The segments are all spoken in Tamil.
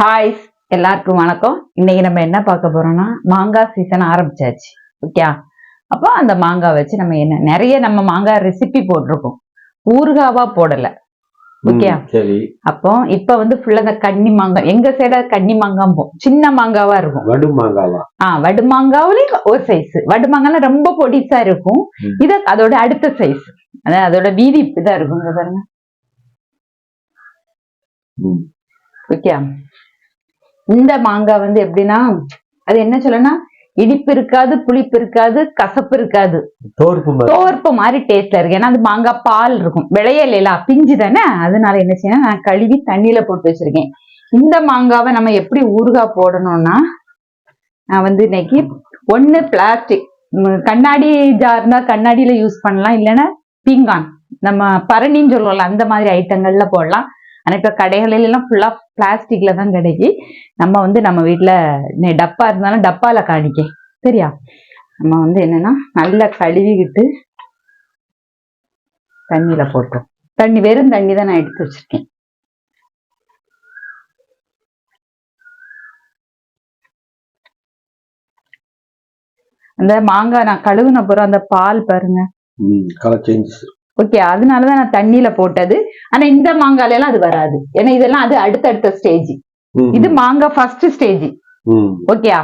ஹாய் எல்லாருக்கும் வணக்கம். இன்னைக்கு நம்ம என்ன பார்க்க போறோம்னா மாங்காய் சீசன் ஆரம்பிச்சாச்சு. ஓகே அப்போ அந்த மாங்காய் வச்சு நம்ம என்ன நிறைய நம்ம மாங்காய் ரெசிபி போட்டிருக்கோம். ஊறுகாவா போடல. ஓகே அப்போ இப்ப வந்து ஃபுல்லா இந்த கன்னி மாங்காய் எங்க சைடா கன்னி மாங்காய் போ சின்ன மாங்காவா இருக்கும். வடு மாங்காவா? ஆ வடு மாங்காவிலேயும் ஒரு சைஸ் வடு மாங்காய்லாம் ரொம்ப பொடிசா இருக்கும். இது அதோட அடுத்த சைஸ் அதான் அதோட வீதி இப்படிதான் இருக்கும் பாருங்க. ஓகே இந்த மாங்காய் வந்து எப்படின்னா அது என்ன சொல்லனா இனிப்பு இருக்காது புளிப்பு இருக்காது கசப்பு இருக்காது. தோற்பு மாதிரி. டேஸ்ட்ல இருக்கு. ஏன்னா அது மாங்காய் பால் இருக்கும். விளையல பிஞ்சு தானே? அதனால என்ன செய்யணும்? நான் கழுவி தண்ணியில போட்டு வச்சிருக்கேன். இந்த மாங்காவை நம்ம எப்படி ஊறுகாய் போடணும்னா நான் வந்து இன்னைக்கு ஒண்ணு பிளாஸ்டிக் கண்ணாடி ஜார்னா கண்ணாடியில யூஸ் பண்ணலாம். இல்லைன்னா பீங்கான். நம்ம பரணின்னு சொல்லுவோம்ல அந்த மாதிரி ஐட்டங்கள்ல போடலாம். ஆனா இப்ப கடைகளில எல்லாம் ஃபுல்லா பிளாஸ்டிக்ல தான் கிடைக்கி. நம்ம வந்து நம்ம வீட்டுல டப்பா இருந்தாலும் டப்பால காணிக்க. சரியா? நம்ம வந்து என்னன்னா நல்லா கழுவிக்கிட்டு தண்ணியில போட்டோம் தண்ணி வெறும் தண்ணி தான் நான் எடுத்து வச்சிருக்கேன். அந்த மாங்காய் நான் கழுவுன பிறகு அந்த பால் பாருங்க. கலர் சேஞ்சஸ் ஓகே அதனாலதான் நான் தண்ணியில போட்டது. ஆனா இந்த மாங்காயில எல்லாம் அது வராது. ஏன்னா இதெல்லாம் அது அடுத்தடுத்த ஸ்டேஜ் இது மாங்காய் ஃபர்ஸ்ட் ஸ்டேஜ் ஓகேயா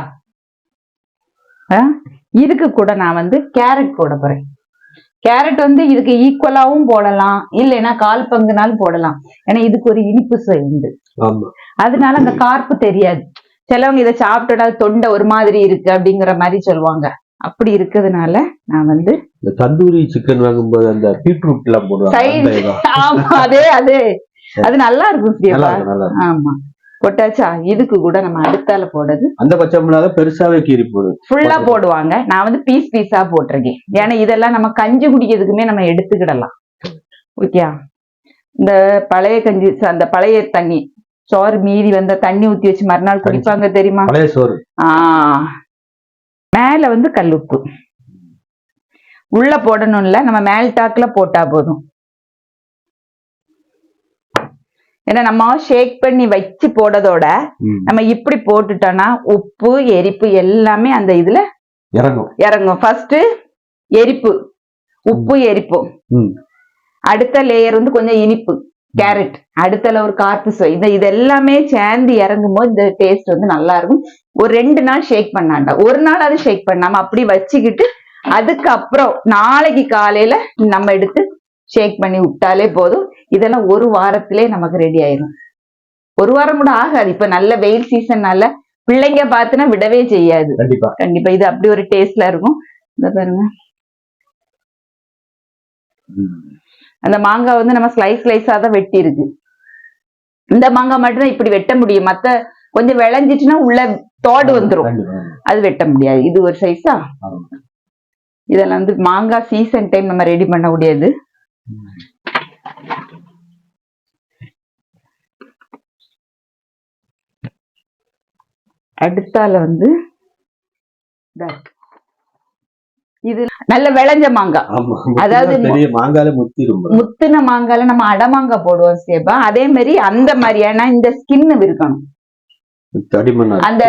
இதுக்கு கூட நான் வந்து கேரட் போட போறேன். கேரட் வந்து இதுக்கு ஈக்குவலாவும் போடலாம். இல்லைன்னா கால் பங்குனாலும் போடலாம். ஏன்னா இதுக்கு ஒரு இனிப்பு உண்டு. அதனால அந்த கார்ப்பு தெரியாது. சிலவங்க இதை சாப்பிட்டா தொண்டை ஒரு மாதிரி இருக்கு அப்படிங்கிற மாதிரி சொல்லுவாங்க. அப்படி இருக்கிறதுனால நான் வந்து இந்த தந்தூரி சிக்கன் வாங்கும்போது அந்த பீட்ரூட் எல்லாம் போடுவாங்க. ஆமா அதே அதே. அது நல்லா இருக்கும் இருக்கும். ஆமா. போட்டாச்சா இதுக்கு கூட நம்ம அடுத்தால போடுறது. அந்த பச்சை மிளகா பெருசாவே கீறி போடும் ஃபுல்லா போடுவாங்க. நான் வந்து பீஸ் பீஸா போட்டிருக்கேன். ஏன்னா இதெல்லாம் நம்ம கஞ்சி குடிக்கிறதுக்குமே நம்ம எடுத்துக்கிடலாம். ஓகேயா இந்த பழைய கஞ்சி அந்த பழைய தண்ணி சோறு மீதி வந்த தண்ணி ஊத்தி வச்சு மறுநாள் குடிப்பாங்க தெரியுமா? பழைய சோறு. ஆ. மேல வந்து கல்லுப்பு. உள்ள போடணும்ல நம்ம மேல் டாக்குல போட்டா போதும். ஏன்னா நம்ம ஷேக் பண்ணி வச்சு போடுறதோட ம், நம்ம இப்படி போட்டுட்டோம்னா உப்பு எரிப்பு எல்லாமே அந்த இதுல இறங்கும். இறங்கும். ஃபர்ஸ்ட் எரிப்பு உப்பு எரிப்பு. அடுத்த லேயர் வந்து கொஞ்சம் இனிப்பு. கேரட் அடுத்தல ஒரு கார்ப்பு சுவை இந்த இது எல்லாமே சேர்ந்து இறங்கும் போது இந்த டேஸ்ட் வந்து நல்லா இருக்கும் ஒரு ரெண்டு நாள் ஷேக் பண்ணாண்டா. ஒரு நாள் அது ஷேக் பண்ணாம அப்படி வச்சுக்கிட்டு அதுக்கப்புறம் நாளைக்கு காலையில நம்ம எடுத்து ஷேக் பண்ணி விட்டாலே போதும். இதெல்லாம் ஒரு வாரத்திலே நமக்கு ரெடி ஆயிரும். ஒரு வாரம் கூட ஆகாது. இப்ப நல்ல வெயில் சீசன்னால பிள்ளைங்க பார்த்துனா விடவே செய்யாது. கண்டிப்பா. கண்டிப்பா. இது அப்படி ஒரு டேஸ்ட்ல இருக்கும். இந்த பாருங்க. அந்த மாங்காய் வந்து நம்ம ஸ்லைஸ் ஸ்லைஸா தான் வெட்டி இருக்கு இந்த மாங்காய் மட்டும்தான் இப்படி வெட்ட முடியும் மத்த கொஞ்சம் விளைஞ்சிட்டுன்னா உள்ள தோடு வந்துரும் கண்டிப்பா. அது வெட்ட முடியாது இது ஒரு சைஸா. இதெல்லாம் வந்து மாங்காய் சீசன் டைம் நம்ம ரெடி பண்ண முடியாது. அடுத்தால வந்து. இது நல்ல விளைஞ்ச மாங்காய் அதாவது முத்தினா மாங்கால நம்ம அடமாங்காய் போடுவோம் சேப்பா அதே மாதிரி அந்த மாதிரியான இந்த ஸ்கின் இருக்கணும் அந்த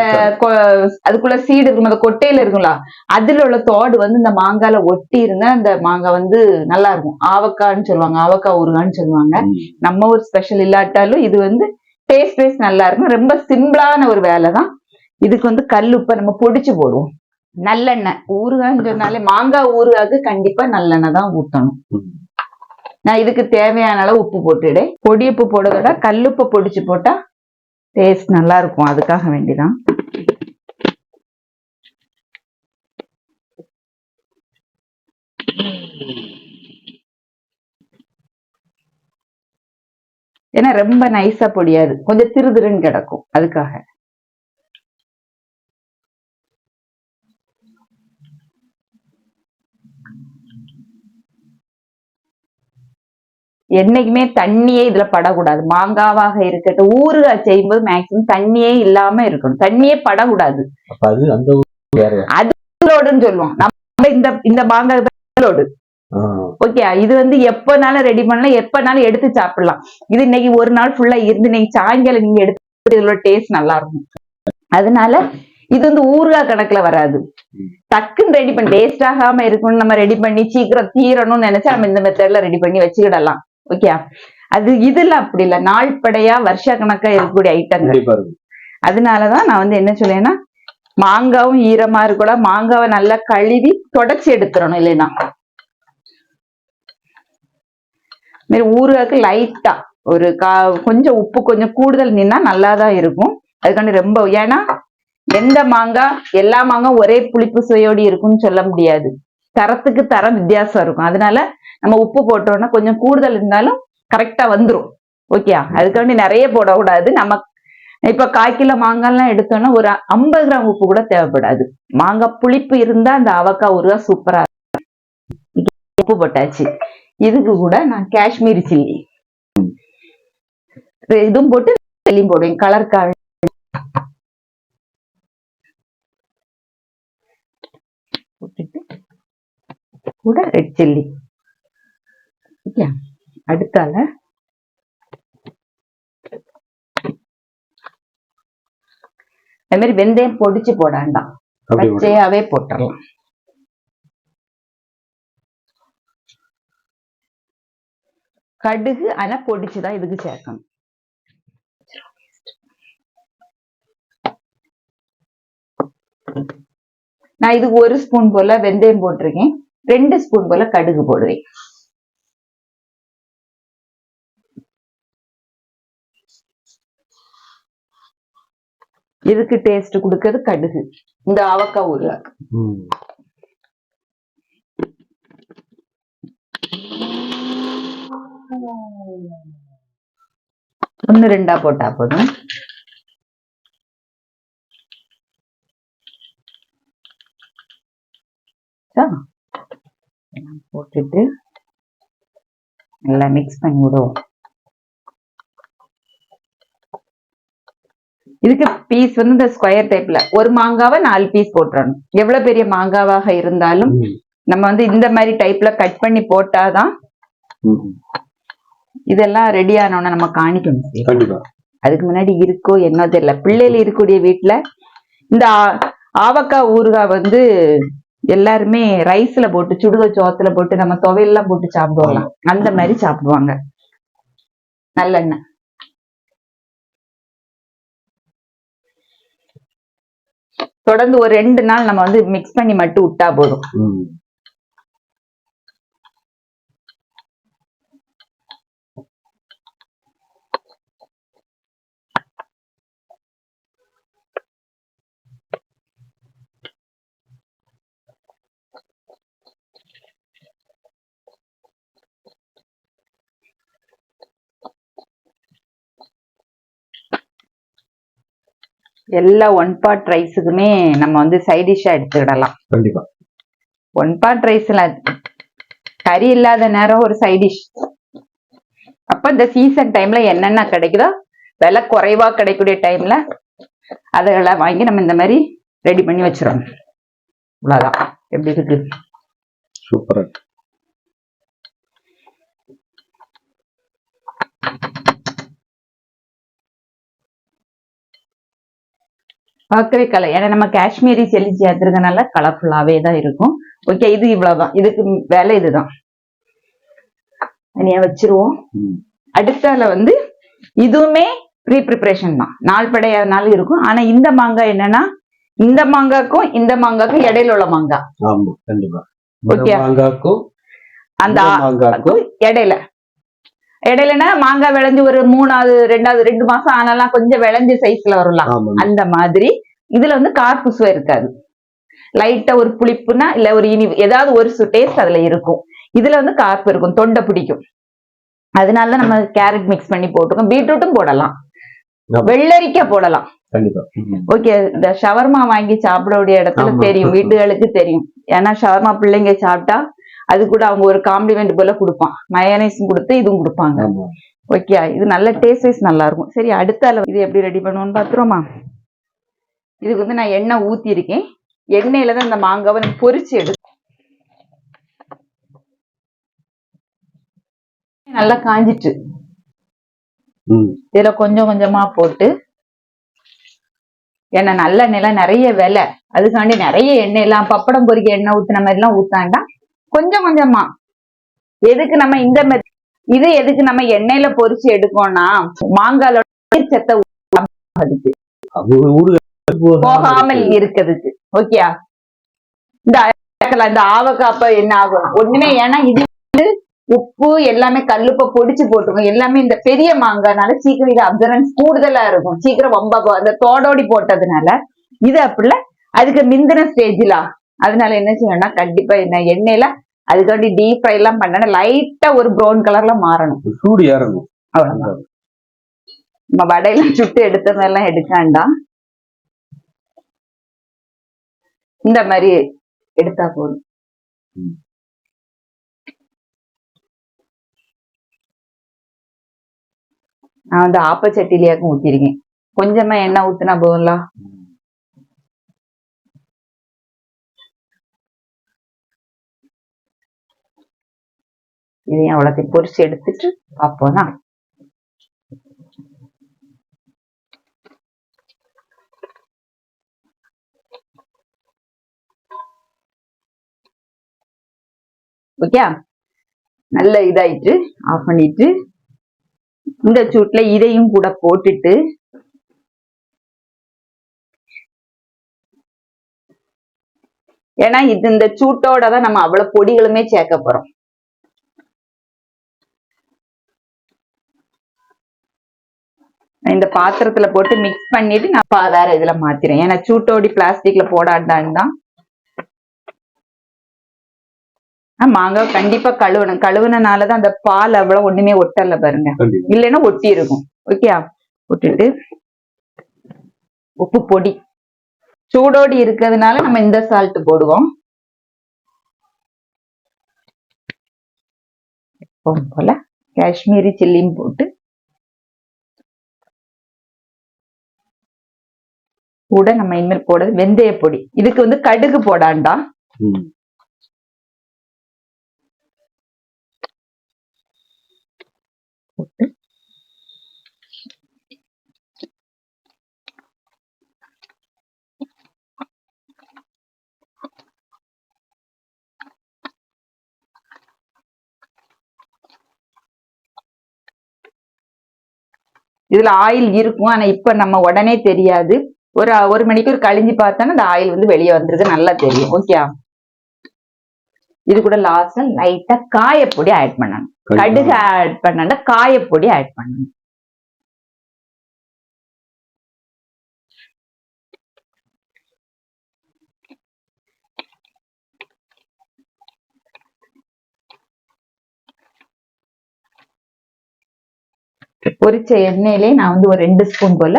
அதுக்குள்ள சீடு இருக்கும் அந்த கொட்டையில இருக்கும்ல அதுல உள்ள தோடு வந்து இந்த மாங்கால ஒட்டி இருந்தா அந்த மாங்காய் வந்து நல்லா இருக்கும். ஆவக்கான்னு சொல்லுவாங்க ஆவக்காய் ஊறுகான்னு சொல்லுவாங்க. நம்ம ஒரு ஸ்பெஷல் இல்லாட்டாலும் இது வந்து டேஸ்ட் வைஸ் நல்லா இருக்கும். ரொம்ப சிம்பிளான ஒரு வேலை தான் இதுக்கு வந்து கல் உப்பை நம்ம பொடிச்சு போடுவோம். நல்லெண்ணெய். ஊறுகான்னு சொன்னாலே மாங்காய் ஊறுகாய்க்கு கண்டிப்பா நல்லெண்ணெய் தான் ஊத்தணும். நான் இதுக்கு தேவையான அளவு உப்பு போட்டுடு. பொடி உப்பு போடுறதோட கல்லுப்பு பொடிச்சு போட்டா டேஸ்ட் நல்லா இருக்கும். அதுக்காக வேண்டிதான். ஏன்னா ரொம்ப நைஸா பொடியாது. கொஞ்சம் திரு திருன்னு கிடக்கும். அதுக்காக. என்னைக்குமே தண்ணியே இதுல படக்கூடாது. மாங்காவாக இருக்கட்டும் ஊறுகாய் செய்யும்போது மேக்சிமம் தண்ணியே இல்லாம இருக்கணும். தண்ணியே படக்கூடாது. அது லோடுன்னு சொல்லுவோம். நம்ம இந்த இந்த மாங்காய் லோடு. ஓகே இது வந்து எப்பனாலும் ரெடி பண்ணலாம் எப்பனாலும் எடுத்து சாப்பிடலாம். இது இன்னைக்கு ஒரு நாள் ஃபுல்லா இருந்து இன்னைக்கு சாயங்காலம் நீங்க எடுத்து இதோட டேஸ்ட் நல்லா இருக்கும். அதனால இது வந்து ஊறுகாய் கணக்குல வராது. டக்குன்னு ரெடி பண்ணி டேஸ்ட் ஆகாம இருக்கணும்னு நம்ம ரெடி பண்ணி சீக்கிரம் தீரணும்னு நினைச்சா நம்ம இந்த மெத்தட்ல ரெடி பண்ணி வச்சுக்கிடலாம். ஓகே அது இதுல அப்படி இல்ல. நாள் படையா வருஷ கணக்கா இருக்கக்கூடிய ஐட்டங்கள் அதனாலதான் நான் வந்து என்ன சொல்லேன்னா மாங்காவும் ஈரமா இருக்கக்கூடாது மாங்காவை நல்லா கழுவி தொடச்சி எடுத்துறணும் இல்லைன்னா. மாரி ஊறுகாய்க்கு லைட்டா ஒரு கா கொஞ்சம் உப்பு கொஞ்சம் கூடுதல் நின்னா நல்லா தான் இருக்கும். அதுக்காண்டி ரொம்ப ஏன்னா எந்த மாங்காய் எல்லா மாங்காய் ஒரே புளிப்பு சுவையோடு இருக்கும்னு சொல்ல முடியாது. தரத்துக்கு தரம் வித்தியாசம் இருக்கும். அதனால நம்ம உப்பு போட்டோம்னா கொஞ்சம் கூடுதல் இருந்தாலும் கரெக்டா வந்துரும். ஓகே வேண்டி நிறைய போடக்கூடாது. நம்ம இப்போ கால் கிலோ மாங்காய்லாம் எடுத்தோம்னா ஒரு ஐம்பது கிராம் உப்பு கூட தேவைப்படாது. மாங்காய் புளிப்பு இருந்தா அந்த அவக்காய் ஊறுகாய் சூப்பரா இருக்கும். உப்பு போட்டாச்சு. இதுக்கு கூட நான் காஷ்மீரி சில்லி. இதுவும் போட்டு சில்லியும் போடுவேன். கலருக்காக போட்டுட்டு கூட ரெட் சில்லி ஓகே? அடுத்தால. அது மாதிரி வெந்தயம் பொடிச்சு போட வேண்டாம். பச்சையாவே போட்டுடலாம் கடுகு ஆனா பொடிச்சுதான் இதுக்கு சேர்க்கணும். நான் இதுக்கு ஒரு ஸ்பூன் போல வெந்தயம் போட்டிருக்கேன். ரெண்டு ஸ்பூன் போல கடுகு போடுவேன். இதுக்கு டேஸ்ட் கொடுக்கறது கடுகு. இந்த அவக்காய் ஊறுகாய் ம். ஒன்னு ரெண்டா போட்டா போதும். போட்டுட்டு நல்லா மிக்ஸ் பண்ணி விடுவோம். இதுக்கு பீஸ் வந்து இந்த ஸ்கொயர் டைப்ல ஒரு மாங்காவை நாலு பீஸ் போட்டுறணும். எவ்வளவு பெரிய மாங்காவாக இருந்தாலும். நம்ம வந்து இந்த மாதிரி டைப்ல கட் பண்ணி போட்டாதான். இதெல்லாம் ரெடி ஆனோன்னு நம்ம காணிக்கணும். அதுக்கு முன்னாடி இருக்கோ என்னோ தெரியல. பிள்ளைகள் இருக்கக்கூடிய வீட்ல இந்த ஆவக்காய் ஊறுகாய் வந்து எல்லாருமே ரைஸ்ல போட்டு சுடுக சோத்துல போட்டு நம்ம துவையெல்லாம் போட்டு சாப்பிடுவோம் அந்த மாதிரி சாப்பிடுவாங்க. நல்லெண்ணெய். தொடர்ந்து ஒரு ரெண்டு நாள் நம்ம வந்து மிக்ஸ் பண்ணி மட்டும் விட்டா போதும். எல்லா ஒன் பாட் ரைஸுக்குமே நம்ம வந்து சைட் டிஷ்ஷா எடுத்துக்கிடலாம். கண்டிப்பா. ஒன் பாட் ரைஸ்ல கறி இல்லாத நேரம் ஒரு சைட் டிஷ் அப்ப இந்த சீசன் டைம்ல என்னென்ன கிடைக்குதோ விலை குறைவா கிடைக்கக்கூடிய டைம்ல அதெல்லாம் வாங்கி நம்ம இந்த மாதிரி ரெடி பண்ணி வச்சிடணும் அவ்வளவுதான். எப்படி இருக்கு? சூப்பரா பார்க்கவே கலை ஏன்னா நம்ம காஷ்மீரி செல்லி சேர்த்துருக்கனால கலர்ஃபுல்லாவே தான் இருக்கும். ஓகே இது இவ்வளவுதான். இதுக்கு விலை இதுதான். தனியா வச்சிருவோம். அடுத்தால வந்து இதுவுமே ப்ரீ ப்ரிப்பரேஷன் தான். நாள் படையாதனால இருக்கும். ஆனா இந்த மாங்காய் என்னன்னா இந்த மாங்காய்க்கும் இந்த மாங்காய்க்கும் இடையில உள்ள மாங்காய். ஆமா கண்டிப்பா. மாங்காக்கும் அந்த இடையில. இடையிலனா மாங்காய் விளைஞ்சு ஒரு மூணாவது ரெண்டாவது ரெண்டு மாசம் ஆனாலாம் கொஞ்சம் விளைஞ்ச சைஸ்ல வரலாம் அந்த மாதிரி. இதுல வந்து கார்ப்பு சுவை இருக்காது. லைட்டா ஒரு புளிப்புனா இல்ல ஒரு இனி ஏதாவது ஒரு டேஸ்ட் அதுல இருக்கும். இதுல வந்து கார்ப்பு இருக்கும் தொண்டை பிடிக்கும். அதனால தான் நம்ம கேரட் மிக்ஸ் பண்ணி போட்டிருக்கோம். பீட்ரூட்டும் போடலாம். வெள்ளரிக்காய் போடலாம். ஓகே இந்த ஷவர்மா வாங்கி சாப்பிடக்கூடிய இடத்துல. தெரியும் வீட்டுகளுக்கு தெரியும். ஏன்னா ஷவர்மா பிள்ளைங்க சாப்பிட்டா அது கூட அவங்க ஒரு காம்ப்ளிமெண்ட் போல கொடுப்பான். மயனைஸும் கொடுத்து இதுவும் கொடுப்பாங்க. ஓகே இது நல்ல டேஸ்ட் வைஸ் நல்லா இருக்கும். சரி அடுத்த அளவு இது எப்படி ரெடி பண்ணுவோம்னு பாத்துருவோமா இதுக்கு வந்து நான் எண்ணெய் ஊத்தி இருக்கேன் எண்ணெயில தான் இந்த மாங்காவை நம்ம பொரிச்சு எடு நல்லா காஞ்சிட்டு. இதுல கொஞ்சம் கொஞ்சமா போட்டு ஏன்னா நல்ல எண்ணெய்லாம் நிறைய விலை. அதுக்காண்டி நிறைய எண்ணெய் எல்லாம் பப்படம் பொரிக்க எண்ணெய் ஊத்துன மாதிரி எல்லாம் ஊத்தாண்டா கொஞ்சம் கொஞ்சமா. எதுக்கு நம்ம இந்த மாதிரி இது எதுக்கு நம்ம எண்ணெயில பொரிச்சு எடுக்கோம்னா மாங்காலோட சத்தை போகாமல் இருக்கிறதுக்கு. ஓகேயா? இந்த இந்த ஆவக்காப்ப என்ன ஆகும்? ஒண்ணுமே ஏன்னா இது வந்து உப்பு எல்லாமே கல்லுப்ப பொடிச்சு போட்டுருக்கும் எல்லாமே இந்த பெரிய மாங்கானால சீக்கிரம் இது அப்சரன்ஸ் கூடுதலா இருக்கும். சீக்கிரம் ரொம்ப போ- அந்த தோடோடி போட்டதுனால இது அப்படில அதுக்கு மிந்தின ஸ்டேஜ்ல? அதனால என்ன செய்யணும்னா கண்டிப்பா என்ன எண்ணெயில அதுக்காண்டி டீப் ஃப்ரை எல்லாம் பண்ணணும். லைட்டா ஒரு ப்ரௌன் கலர்ல மாறணும். சூடு அவ்வளவுதான். நம்ம வடையெல்லாம் சுட்டு எடுத்த மாதிரிலாம் எடுக்காண்டா இந்த மாதிரி எடுத்தா போதும். நான் வந்து ஆப்பச்சட்டிலேயாக்கும் ஊத்திருக்கேன். கொஞ்சமா எண்ணெய் ஊத்துனா போதும்ல? இதையும் அவ்வளோத்தையும் பொரிச்சு எடுத்துட்டு அப்போதான் ஓகே? நல்ல இதாயிட்டு ஆஃப் பண்ணிட்டு இந்த சூட்ல இதையும் கூட போட்டுட்டு ஏன்னா இது இந்த சூட்டோட தான் நம்ம அவ்வளவு பொடிகளுமே சேர்க்க போறோம். இந்த பாத்திரத்துல போட்டு மிக்ஸ் பண்ணிட்டு நான் வேற இதுல மாத்திரேன் ஏன்னா சூட்டோடி பிளாஸ்டிக்ல போடாண்டான்னு தான். மாங்காய் கண்டிப்பா கழுவணும். கழுவுனனாலதான் அந்த பால் அவ்வளவு ஒண்ணுமே ஒட்டல பாருங்க. இல்லைன்னா ஒட்டி இருக்கும் ஓகே விட்டுட்டு உப்பு பொடி. சூடோடி இருக்கிறதுனால நம்ம இந்த சால்ட் போடுவோம். போல காஷ்மீரி சில்லியும் போட்டு கூட நம்ம இனிமேல் போடுறது வெந்தய பொடி. இதுக்கு வந்து கடுகு போடாண்டா. இதுல ஆயில் இருக்கும். ஆனா இப்ப நம்ம உடனே தெரியாது. ஒரு ஒரு மணிக்கு ஒரு கழிஞ்சு பார்த்தோன்னா அந்த ஆயில் வந்து வெளியே வந்திருக்கு நல்லா தெரியும். ஓகே இது கூட லாஸ்ட்ல லைட்டா காயப்பொடி ஆட் பண்ணணும். கடுகு ஆட் பண்ணா காயப்பொடி ஆட் பண்ணணும். பொரிச்ச எண்ணெயிலே நான் வந்து ஒரு ரெண்டு ஸ்பூன் போல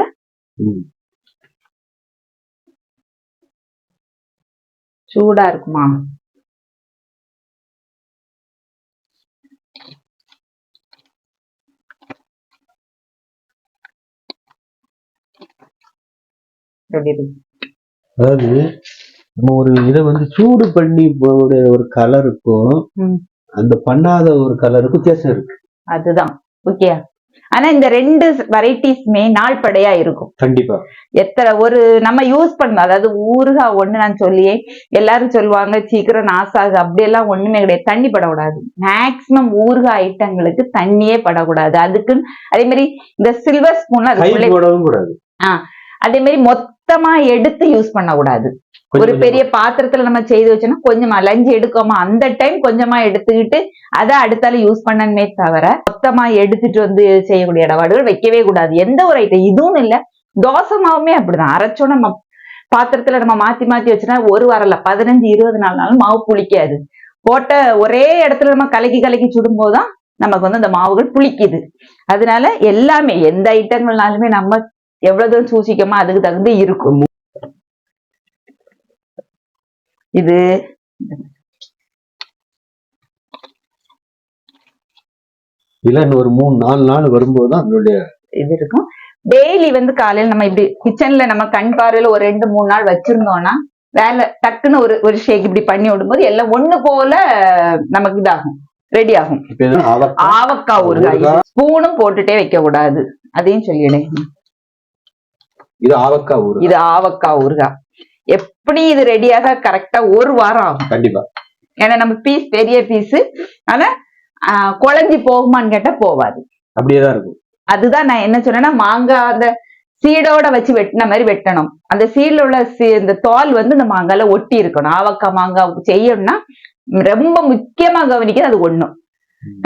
சூடா இருக்குமா? அதாவது நம்ம ஒரு இதை வந்து சூடு பண்ணி போட ஒரு கலருக்கும். அந்த பண்ணாத ஒரு கலருக்கும் வித்தியாசம் இருக்கு. அதுதான். ஓகே ஆனா இந்த ரெண்டு வெரைட்டிஸ்மே நாள் படையா இருக்கும். கண்டிப்பா. எத்தனை ஒரு நம்ம யூஸ் பண்ண அதாவது ஊறுகாய் ஒண்ணு நான் சொல்லியே எல்லாரும் சொல்லுவாங்க சீக்கிரம் நாசாகு. அப்படியெல்லாம் ஒண்ணுமே கிடையாது. தண்ணி படக்கூடாது. மேக்சிமம் ஊறுகாய் ஐட்டங்களுக்கு தண்ணியே படக்கூடாது. அதுக்கு அதே மாதிரி இந்த சில்வர் ஸ்பூன்ல கை அதுக்குள்ளே கூடாது. அதே மாதிரி மொத்தமா எடுத்து யூஸ் பண்ணக்கூடாது. ஒரு பெரிய பாத்திரத்துல நம்ம செய்து வச்சோம்னா கொஞ்சமா லஞ்சு எடுக்கோமா அந்த டைம் கொஞ்சமா எடுத்துக்கிட்டு அதை அடுத்தால யூஸ் பண்ணணுமே தவிர மொத்தமா எடுத்துட்டு வந்து செய்யக்கூடிய இடபாடுகள் வைக்கவே கூடாது. எந்த ஒரு ஐட்டம் இதுவும் இல்ல. தோசை மாவுமே அப்படிதான். அரைச்சோம் நம்ம பாத்திரத்துல நம்ம மாத்தி மாத்தி வச்சோன்னா ஒரு வாரம்ல பதினஞ்சு இருபது நாள் நாளும் மாவு புளிக்காது. போட்ட ஒரே இடத்துல நம்ம கலக்கி கலக்கி சுடும்போதுதான் நமக்கு வந்து அந்த மாவுகள் புளிக்குது. அதனால எல்லாமே எந்த ஐட்டங்கள்னாலுமே நம்ம எவ்வளவு தூரம் சூசிக்கமோ அதுக்கு தகுந்து இருக்கும். இது இல்ல ஒரு மூணு நாலு நாள் வரும்போது தான் அதனுடைய இது இருக்கும். டெய்லி வந்து காலையில நம்ம இப்படி கிச்சன்ல நம்ம கண் பார்வையில ஒரு ரெண்டு மூணு நாள் வச்சிருந்தோம்னா வேலை டக்குன்னு ஒரு ஒரு ஷேக் இப்படி பண்ணி விடும்போது எல்லாம் ஒண்ணு போல நமக்கு இதாகும். ரெடி ஆகும். ஆவக்காய். ஊறுகாய். ஸ்பூனும் போட்டுட்டே வைக்க கூடாது அதையும் சொல்லிடு இது ஆவக்காய் ஊறு இது ஆவக்காய் ஊறுகாய் எப்படி இது ரெடியாக கரெக்டா ஒரு வாரம் ஆகும்? கண்டிப்பா. ஏன்னா நம்ம பீஸ் பெரிய பீஸ் ஆனா குழஞ்சி போகுமான்னு கேட்டா போவாது. அப்படியேதான் இருக்கும். அதுதான் நான் என்ன சொன்னேன்னா மாங்காய் அந்த சீடோட வச்சு வெட்டின மாதிரி வெட்டணும். அந்த சீட்ல உள்ள இந்த தோல் வந்து இந்த மாங்கால ஒட்டி இருக்கணும். ஆவக்காய் மாங்காய் செய்யணும்னா ரொம்ப முக்கியமா கவனிக்கிறது அது ஒண்ணும்.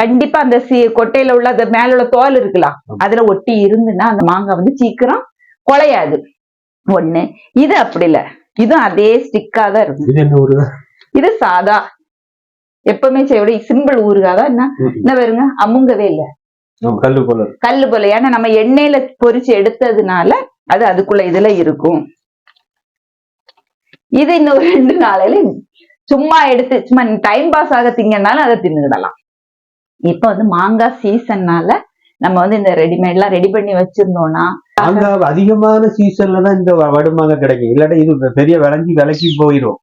கண்டிப்பா அந்த சீ கொட்டையில உள்ள அந்த மேல உள்ள தோல் இருக்கலாம் அதுல ஒட்டி இருந்துன்னா அந்த மாங்காய் வந்து சீக்கிரம் குலையாது. ஒண்ணு. இது அப்படி இல்ல. இதுவும் அதே ஸ்டிக்கா தான் இருக்கும். இது சாதா. எப்பவுமே செய்ய சிம்பிள் ஊறுகாய் தான். என்ன? என்ன வருங்க அமுங்கவே இல்ல. கல்லு போல. கல்லு போல. ஏன்னா நம்ம எண்ணெயில பொரிச்சு எடுத்ததுனால அது அதுக்குள்ள இதுல இருக்கும். இது இன்னும் ரெண்டு நாளையில சும்மா எடுத்து சும்மா டைம் பாஸ் ஆக திங்கனாலும் அதை தின்னுடலாம் இப்ப வந்து மாங்காய் சீசன்னால நம்ம வந்து இந்த ரெடிமேட் எல்லாம் ரெடி பண்ணி வச்சிருந்தோம்னா மாங்காய் அதிகமான சீசன்ல தான் இந்த வ- வடுமாங்காய் கிடைக்கும். இல்லாட்டா இது பெரிய விளைஞ்சி விலைக்கு போயிடும்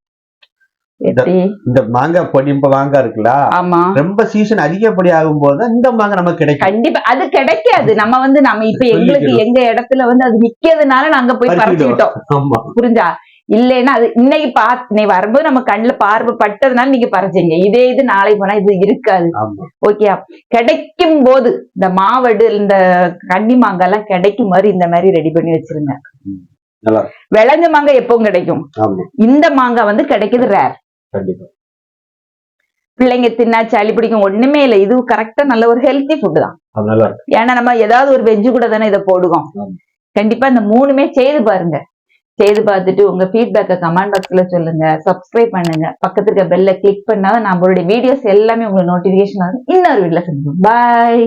எப்படி? இந்த மாங்காய் பொடி இப்ப மாங்காய் இருக்குல்ல? ஆமா. ரொம்ப சீசன் அதிகப்படி ஆகும் போது தான் இந்த மாங்காய் நமக்கு கிடைக்கும். கண்டிப்பா. அது கிடைக்காது. நம்ம வந்து நம்ம இப்ப எங்களுக்கு. எங்க இடத்துல வந்து அது நிக்கிறதுனால நாங்க போய். பறிச்சுக்கிட்டோம். ஆமா. புரிஞ்சா? இல்லைன்னா அது இன்னைக்கு பார்த்து நீ வரும்போது நம்ம கண்ணுல பார்வை பட்டதுனால நீங்க பறிச்சீங்க இதே இது நாளை போனா இது இருக்காது. ஓகே கிடைக்கும் போது இந்த மாவடு இந்த கன்னி மாங்காய் எல்லாம் கிடைக்கும் மாதிரி இந்த மாதிரி ரெடி பண்ணி வச்சிருங்க. விளைஞ்ச மாங்காய் எப்பவும் கிடைக்கும். இந்த மாங்காய் வந்து கிடைக்குது ரேர் பிள்ளைங்க தின்னா சளி பிடிக்கும் ஒண்ணுமே இல்லை. இது கரெக்டா நல்ல ஒரு ஹெல்த்தி ஃபுட் தான். ஏன்னா நம்ம ஏதாவது ஒரு வெஜ்ஜு கூட தானே இதை போடுவோம். கண்டிப்பா இந்த மூணுமே செய்து பாருங்க. செய்து பார்த்துட்டு உங்க ஃபீட்பேக்கை கமெண்ட் பாக்ஸ்ல சொல்லுங்க. சப்ஸ்கிரைப் பண்ணுங்க. பக்கத்து இருக்க பெல்ல கிளிக் பண்ணாதான் நம்மளுடைய வீடியோஸ் எல்லாமே உங்களுக்கு நோட்டிபிகேஷன் ஆகும். இன்னொரு வீட்ல சந்திப்போம். பாய்